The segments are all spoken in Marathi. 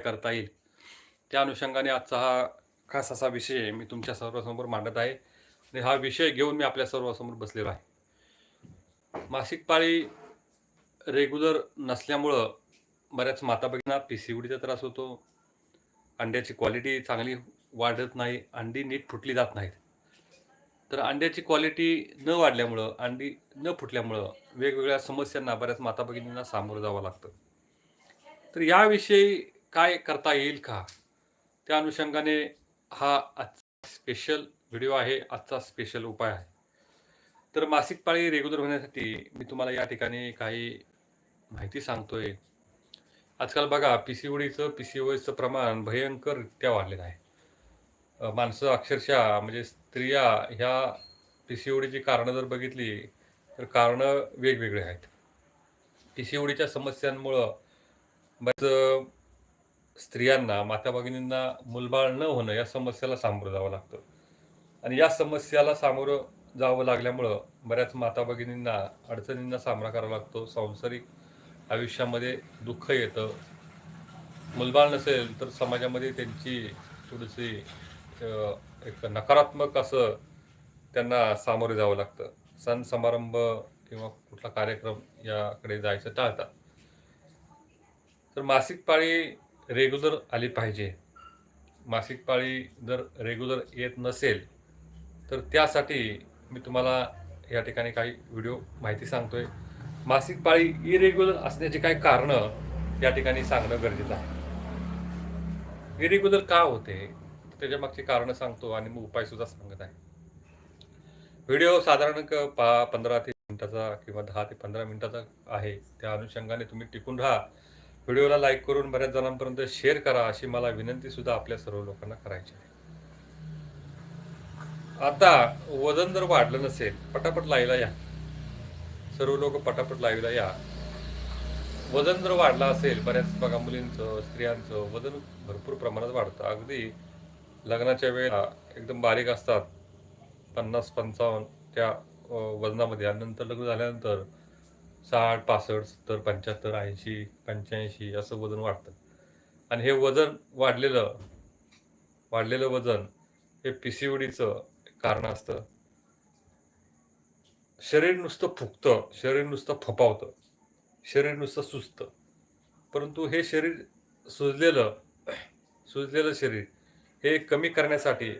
करता येईल. त्या अनुषंगाने आजचा हा खास असा विषय मी तुमच्या सर्वांसमोर मांडत आहे आणि हा विषय घेऊन मी आपल्या सर्वांसमोर बसलेलो आहे. मासिक पाळी रेग्युलर नसल्यामुळं बऱ्याच माता भगिना पी सी उडीचा त्रास होतो. अंड्याची क्वालिटी चांगली वाढत नाही अंडी नीट फुटली जात नाहीत. तर अंड्याची क्वालिटी न वाढल्यामुळं अंडी न फुटल्यामुळं वेगवेगळ्या समस्यांना बऱ्याच माता भगिनींना सामोरं जावं लागतं. तर याविषयी काय करता येईल का? त्या अनुषंगाने हा आजचा स्पेशल व्हिडिओ आहे आजचा स्पेशल उपाय आहे. तर मासिक पाळी रेग्युलर होण्यासाठी मी तुम्हाला या ठिकाणी काही माहिती सांगतोय. आजकाल बघा पी सी ओडीचं पी सी ओएसचं प्रमाण भयंकररित्या वाढलेलं आहे. माणसं अक्षरशः म्हणजे स्त्रिया ह्या पी सी ओडीची कारणं जर बघितली तर कारणं वेगवेगळे आहेत. पी सी ओडीच्या समस्यांमुळं बऱ्याच स्त्रियांना माता भगिनींना मुलबाळ न होणं या समस्याला सामोरं जावं लागतं. आणि या समस्याला सामोरं जावं लागल्यामुळं बऱ्याच माता भगिनींना अडचणींना सामना करावा लागतो. सांसारिक आयुष्यामध्ये दुःख येतं. मुलबाळ नसेल तर समाजामध्ये त्यांची थोडीशी एक नकारात्मक असं त्यांना सामोरे जावं लागतं. सण समारंभ किंवा कुठला कार्यक्रम याकडे जायचं टाळतात. तर मासिक पाळी रेग्युलर आली पाहिजे. मासिक पाळी जर रेग्युलर येत नसेल तर त्यासाठी मी तुम्हाला या ठिकाणी काही व्हिडिओ माहिती सांगतोय. मासिक पाळी इरेग्युलर असण्याची काही कारणं या ठिकाणी सांगणं गरजेचं आहे. इरेग्युलर का होते? त्याच्या मागची कारणं सांगतो आणि मग उपाय सुद्धा सांगत आहे. व्हिडिओ साधारण पहा पा पंधरा ते मिनिटाचा किंवा दहा ते पंधरा मिनिटाचा आहे. त्या अनुषंगाने तुम्ही टिकून राहा. व्हिडिओला लाईक करून बऱ्याच जणांपर्यंत शेअर करा अशी मला विनंती सुद्धा आपल्या सर्व लोकांना करायची आहे. आता वजन जर वाढलं नसेल पटापट लाईला या. सर्व लोक पटापट लाईला या. वजन जर वाढलं असेल बऱ्याच बघा मुलींचं स्त्रियांचं वजन भरपूर प्रमाणात वाढतं. अगदी लग्नाच्या वेळेला एकदम बारीक असतात पन्नास पंचावन्न त्या वजनामध्ये. आणि नंतर लग्न झाल्यानंतर साठ पासष्ट सत्तर पंच्याहत्तर ऐंशी पंच्याऐंशी असं वजन वाढतं. आणि हे वजन वाढलेलं वाढलेलं वजन हे पी सी ओडीचं कारण असतं. शरीर नुसतं फुगतं शरीर नुसतं फपावतं शरीर नुसतं सुचतं परंतु हे शरीर सुजलेलं सुजलेलं शरीर हे कमी करण्यासाठी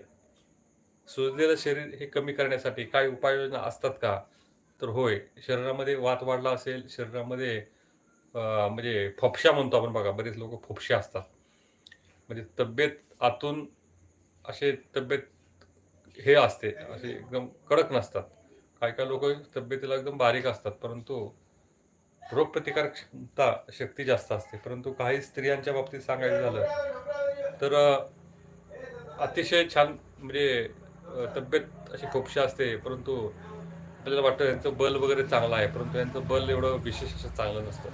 सुजलेलं शरीर हे कमी करण्यासाठी काही उपाययोजना असतात का? तर होय शरीरामध्ये वात वाढला असेल शरीरामध्ये म्हणजे फोपशा म्हणतो आपण बघा बरेच लोक फोपशा असतात. म्हणजे तब्येत आतून असे तब्येत हे असते असे एकदम कडक नसतात. काही काही लोक तब्येतीला एकदम बारीक असतात परंतु रोगप्रतिकार क्षमता शक्ती जास्त असते. परंतु काही स्त्रियांच्या बाबतीत सांगायचं झालं तर अतिशय छान म्हणजे तब्येत अशी खोपशी असते परंतु आपल्याला वाटतं यांचं बल वगैरे चांगलं आहे परंतु यांचं बल एवढं विशेष असं चांगलं नसतं.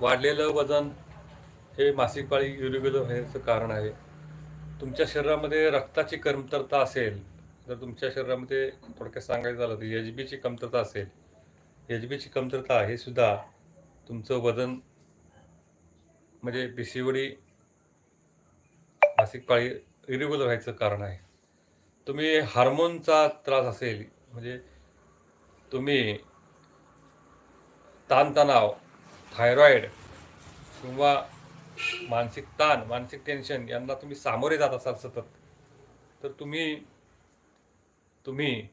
वाढलेलं वजन हे मासिक पाळी इरेग्युलर होण्याचं कारण आहे. तुमच्या शरीरामध्ये रक्ताची कमतरता असेल जर तुमच्या शरीरामध्ये थोडक्यात सांगायचं झालं तर एच बीची कमतरता असेल एच बीची कमतरता हे सुद्धा तुमचं वजन म्हणजे पिसीवडी मासिक पाळी इरेग्युलर व्हायचं कारण आहे. तुम्ही हार्मोनचा त्रास असेल म्हणजे तुम्ही ताणतणाव थायरॉईड किंवा मानसिक ताण मानसिक टेन्शन यांना तुम्ही सामोरे जात असाल सतत तर तुम्ही तुम्ही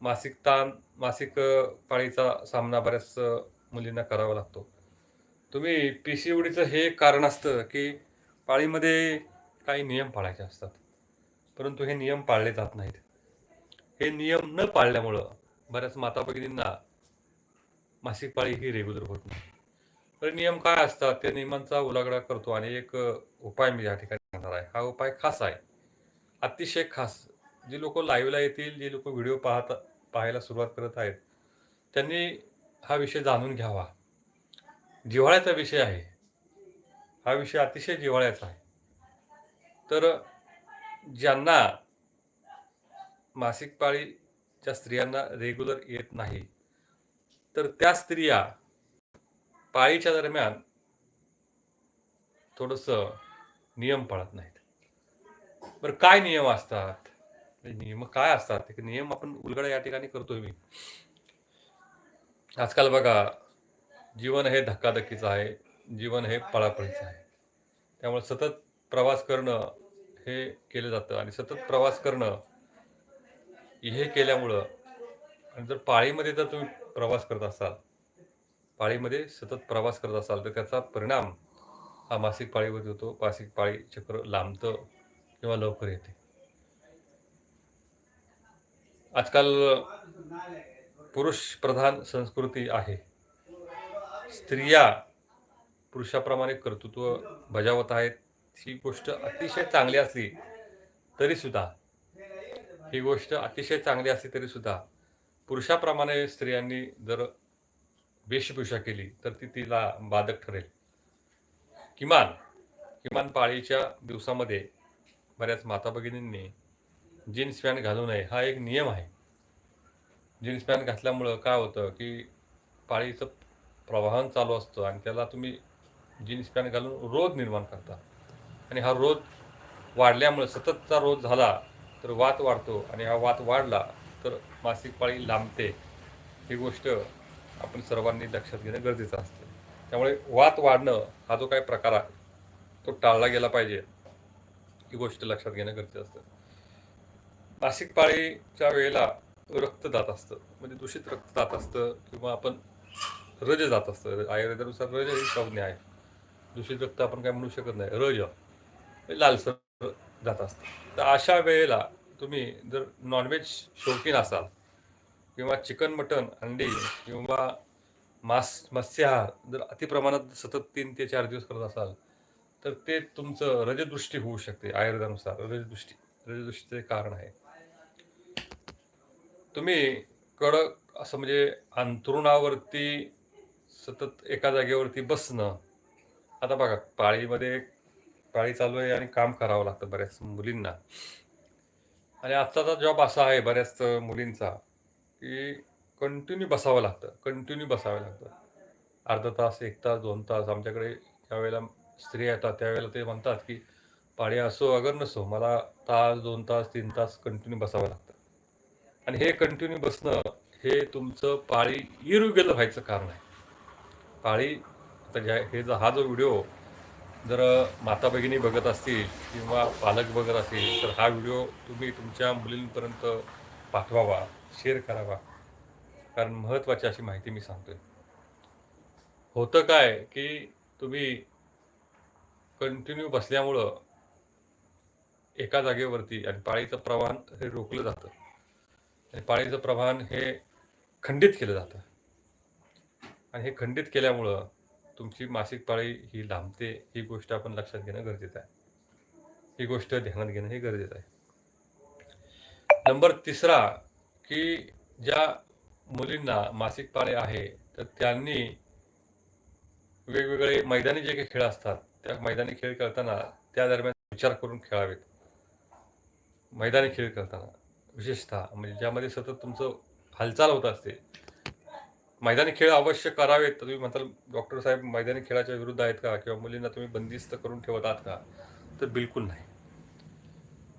मासिक ताण मासिक पाळीचा सामना बऱ्याच मुलींना करावा लागतो. तुम्ही पी सी ओडीचं हे कारण असतं की पाळीमध्ये काही नियम पाळायचे असतात. परंतु हे नियम पाळले जात नाहीत. हे नियम न पाळल्यामुळं बऱ्याच माता भगिनींना मासिक पाळी ही रेग्युलर होत नाही. तर नियम काय असतात? त्या नियमांचा उलागडा करतो आणि एक उपाय मी या ठिकाणी सांगणार आहे. हा उपाय खास आहे. अतिशय खास. जी लोक लाईव्हला येतील जी लोक व्हिडिओ पाहत पाहायला सुरुवात करत आहेत त्यांनी हा विषय जाणून घ्यावा. जिव्हाळ्याचा विषय आहे. हा विषय अतिशय जिव्हाळ्याचा आहे. तर ज्यांना मासिक पाळीच्या स्त्रियांना रेग्युलर येत नाही तर त्या स्त्रिया पाळीच्या दरम्यान थोडंसं नियम पाळत नाहीत. बरं काय नियम असतात? नियम काय असतात? ते नियम आपण उलगडा या ठिकाणी करतोय मी. आजकाल बघा जीवन हे धक्काधक्कीचं आहे जीवन हे पळापळीचं आहे. त्यामुळे सतत प्रवास करणं हे केलं जातं आणि सतत प्रवास करणं हे केल्यामुळं आणि जर पाळीमध्ये जर तुम्ही प्रवास करत असाल पाळीमध्ये सतत प्रवास करत असाल तर त्याचा परिणाम हा मासिक पाळीवर होतो. मासिक पाळी चक्र लांबतं किंवा लवकर येते. आजकाल पुरुष प्रधान संस्कृती आहे. स्त्रिया पुरुषाप्रमाणे कर्तृत्व बजावत आहेत. ही गोष्ट अतिशय चांगली असली तरी सुद्धा ही गोष्ट अतिशय चांगली असली तरी सुद्धा पुरुषाप्रमाणे स्त्रियांनी जर वेशभूषा केली तर ती तिला बाधक ठरेल. किमान किमान पाळीच्या दिवसामध्ये बऱ्याच माता भगिनींनी जीन्स पॅन्ट घालू नये हा एक नियम आहे. जीन्स पॅन्ट घातल्यामुळं काय होतं की पाळीचं प्रवाहन चालू असतं आणि त्याला तुम्ही जीन्स पॅन्ट घालून रोग निर्माण करता. आणि हा रोध वाढल्यामुळे सततचा रोध झाला तर वात वाढतो आणि हा वात वाढला तर मासिक पाळी लांबते. ही गोष्ट आपण सर्वांनी लक्षात घेणं गरजेचं असतं. त्यामुळे वात वाढणं हा जो काही प्रकार आहे तो टाळला गेला पाहिजे. ही गोष्ट लक्षात घेणं गरजेचं असतं. मासिक पाळीच्या वेळेला रक्त जात असतं. म्हणजे दूषित रक्त जात असतं किंवा आपण रज जात असतं. आयुर्वेदानुसार रज ही संज्ञा आहे दूषित रक्त आपण काय म्हणू शकत नाही. रज. लालसर जात असतं तर अशा वेळेला तुम्ही जर नॉनव्हेज शौकीन असाल किंवा चिकन मटन अंडी किंवा मास मत्स्याहार जर अतिप्रमाणात सतत तीन ते चार दिवस करत असाल तर ते तुमचं रजदृष्टी होऊ शकते आयुर्वेदानुसार रजदृष्टी रजदृष्टीचे कारण आहे. तुम्ही कडक असं म्हणजे अंतरुणावरती सतत एका जागेवरती बसणं आता बघा पाळीमध्ये पाळी चालू आहे आणि काम करावं लागतं बऱ्याच मुलींना. आणि आजचा जॉब असा आहे बऱ्याच मुलींचा की कंटिन्यू बसावं लागतं कंटिन्यू बसावं लागतं. अर्धा तास एक तास दोन तास आमच्याकडे ज्यावेळेला स्त्रिया येतात त्यावेळेला ते म्हणतात की पाळी असो अगर नसो मला तास दोन तास तीन तास कंटिन्यू बसावं लागतं. आणि हे कंटिन्यू बसणं हे तुमचं पाळी इरुगेलं व्हायचं कारण आहे. पाळी आता ज्या हे जो हा जो व्हिडिओ जर माता भगिनी बघत असतील किंवा पालक बघत असतील तर हा व्हिडिओ तुम्ही तुमच्या मुलींपर्यंत पाठवावा शेअर करावा. कारण महत्त्वाची अशी माहिती मी सांगतोय. होतं काय की तुम्ही कंटिन्यू बसल्यामुळं एका जागेवरती आणि पाळीचं प्रमाण हे रोखलं जातं. आणि पाळीचं प्रमाण हे खंडित केलं जातं. आणि हे खंडित केल्यामुळं तुमची मासिक पाळी ही लांबते ही गोष्ट आपण लक्षात घेणं गरजेचं आहे. ही गोष्ट ध्यानात घेणं हे गरजेचं आहे. नंबर तिसरा की ज्या मुलींना मासिक पाळी आहे तर त्यांनी वेगवेगळे मैदानी जे काही खेळ असतात त्या मैदानी खेळ करताना त्या दरम्यान विचार करून खेळावेत. मैदानी खेळ करताना विशेषतः म्हणजे ज्यामध्ये सतत तुमचं हालचाल होत असते मैदानी खेळ अवश्य करावेत. तर तुम्ही म्हणताल डॉक्टर साहेब मैदानी खेळाच्या विरुद्ध आहेत का? किंवा मुलींना तुम्ही बंदिस्त करून ठेवत आहात का? तर बिलकुल नाही.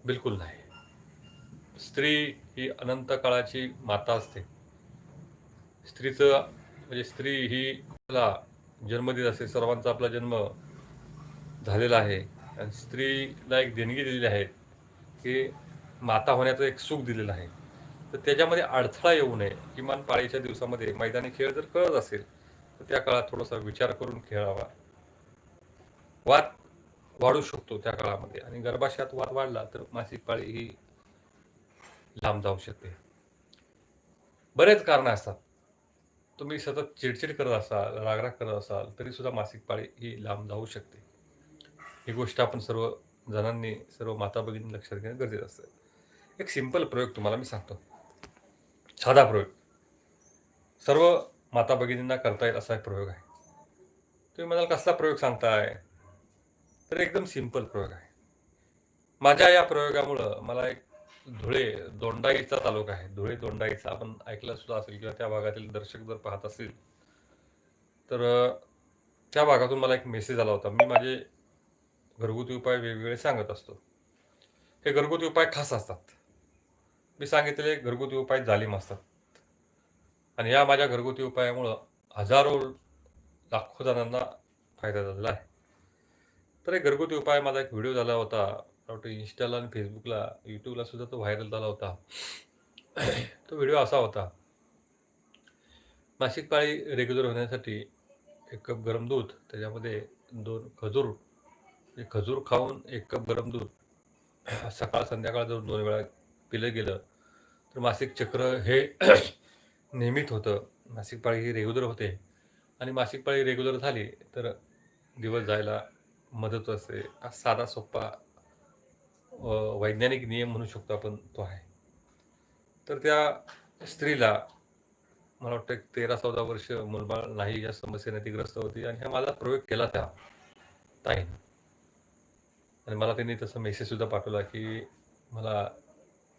बिलकुल नाही. स्त्री ही अनंत काळाची माता असते. स्त्रीचं म्हणजे स्त्री ही आपला जन्म देत असते. सर्वांचा आपला जन्म झालेला आहे. आणि स्त्रीला एक देणगी दिलेली आहे की माता होण्याचं एक सुख दिलेलं आहे. तर त्याच्यामध्ये अडथळा येऊ नये. किमान पाळीच्या दिवसामध्ये मैदानी खेळ जर कळत असेल तर त्या काळात थोडासा विचार करून खेळावा. वाद वाढू शकतो त्या काळामध्ये आणि गर्भाशयात वाद वाढला तर मासिक पाळी ही लांब जाऊ शकते. बरेच कारण असतात. तुम्ही सतत चिडचिड करत असाल रागराग करत असाल तरी सुद्धा मासिक पाळी ही लांब जाऊ शकते. ही गोष्ट आपण सर्व जणांनी सर्व माता भगिनी लक्षात घेणं गरजेचं असतं. एक सिंपल प्रयोग तुम्हाला मी सांगतो. साधा प्रयोग सर्व माता भगिनींना करता येईल असा एक प्रयोग आहे. तुम्ही म्हणाल कसला प्रयोग सांगताय? तर एकदम सिंपल प्रयोग आहे. माझ्या या प्रयोगामुळं मला एक धुळे दोंडाईचा तालुका आहे. धुळे दोंडाईचा. आपण ऐकलं सुद्धा असेल किंवा त्या भागातील दर्शक जर पाहत असतील तर त्या भागातून मला एक मेसेज आला होता. मी माझे घरगुती उपाय वेगवेगळे सांगत असतो. हे घरगुती उपाय खास असतात. मी सांगितलेले घरगुती उपाय जालीम असतात. आणि या माझ्या घरगुती उपायामुळं हजारो लाखो जणांना फायदा झालेला आहे. तर एक घरगुती उपाय माझा एक व्हिडिओ झाला होता. वाटतं इंस्टाला आणि फेसबुकला यूट्यूबला सुद्धा तो व्हायरल झाला होता. तो व्हिडिओ असा होता. मासिक पाळी रेग्युलर होण्यासाठी एक कप गरम दूध त्याच्यामध्ये दोन खजूर खजूर खाऊन एक कप गरम दूध. सकाळ संध्याकाळ जर दोन वेळा केलं गेलं तर मासिक चक्र हे नियमित होतं. मासिक पाळी ही रेग्युलर होते. आणि मासिक पाळी रेग्युलर झाली तर दिवस जायला मदत असते. हा साधा सोपा वैज्ञानिक नियम म्हणू शकतो आपण तो आहे. तर त्या स्त्रीला मला वाटतं तेरा चौदा वर्ष मुलबाळ नाही या समस्येने ती ग्रस्त होती आणि हा माझा प्रयोग केला त्या ताईने. आणि मला त्यांनी तसं मेसेज सुद्धा पाठवला की मला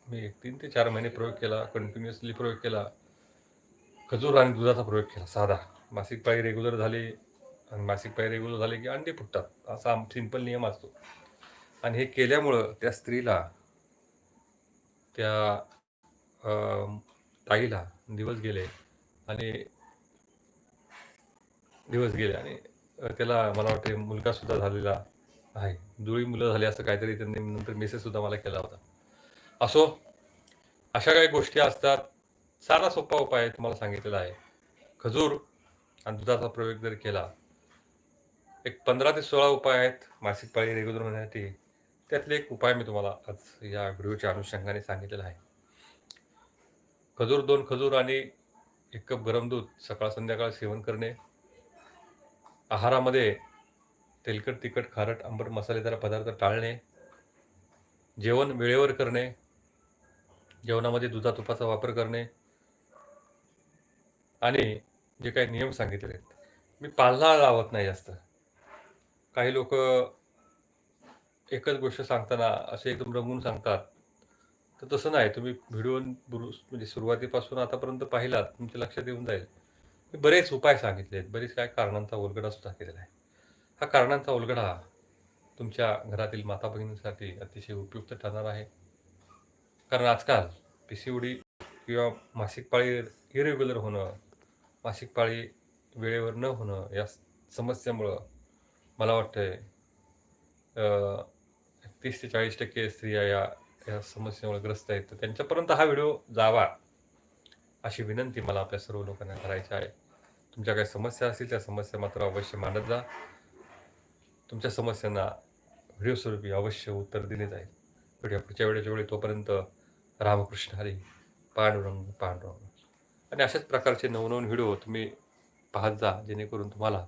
मी एक तीन ते चार महिने प्रयोग केला कंटिन्युअसली प्रयोग केला. खजूर आणि दुधाचा प्रयोग केला साधा. मासिक पाळी रेग्युलर झाली आणि मासिक पाळी रेग्युलर झाली की अंडे फुटतात. असा सिंपल नियम असतो. आणि हे केल्यामुळं त्या स्त्रीला त्या अं, ताईला दिवस गेले आणि दिवस गेले आणि त्याला मला वाटते मुलगा सुद्धा झालेला आहे. जुळी मुलं झाली असं काहीतरी त्यांनी नंतर मेसेज सुद्धा मला केला होता. असो अशा काही गोष्टी असतात. साधा सोपा उपाय तुम्हाला सांगितलेला आहे. खजूर आणि दुधाचा प्रयोग जर केला एक पंधरा ते सोळा उपाय आहेत मासिक पाळी रेग्युलर होण्यासाठी. त्यातले एक उपाय मी तुम्हाला आज या व्हिडिओच्या अनुषंगाने सांगितलेला आहे. खजूर दोन खजूर आणि एक कप गरम दूध सकाळ संध्याकाळ सेवन करणे. आहारामध्ये तेलकट तिखट खारट आंबट मसालेदार पदार्थ टाळणे. जेवण वेळेवर करणे. जेवणामध्ये दुधा तुपाचा वापर करणे. आणि जे काही नियम सांगितले आहेत. मी पालना लावत नाही जास्त. काही लोक एकच गोष्ट सांगताना असे एकदम रंगून सांगतात. तर तसं नाही. तुम्ही व्हिडिओ म्हणजे सुरुवातीपासून आतापर्यंत पाहिलात तुमच्या लक्षात येऊन जाईल. मी बरेच उपाय सांगितले आहेत. बरेच काय कारणांचा उलगडा सुद्धा केलेला आहे. हा कारणांचा उलगडा तुमच्या घरातील माता भगिनींसाठी अतिशय उपयुक्त ठरणार आहे. कारण आजकाल पी सी डी किंवा मासिक पाळी इरेग्युलर होणं मासिक पाळी वेळेवर न होणं या समस्येमुळं मला वाटतंय तीस ते चाळीस टक्के स्त्रिया या या समस्येमुळे ग्रस्त आहेत. तर त्यांच्यापर्यंत हा व्हिडिओ जावा अशी विनंती मला आपल्या सर्व लोकांना करायची आहे. तुमच्या काही समस्या असतील त्या समस्या मात्र अवश्य मांडत जा. तुमच्या समस्यांना व्हिडिओ स्वरूपी अवश्य उत्तर दिले जाईल. व्हिडिओ पुढच्या वेळेच्या वेळी. तोपर्यंत रामकृष्ण हरी पांडुरंग पांडुरंग. आणि अशाच प्रकारचे नवनवीन व्हिडिओ तुम्ही पाहत जा जेणेकरून तुम्हाला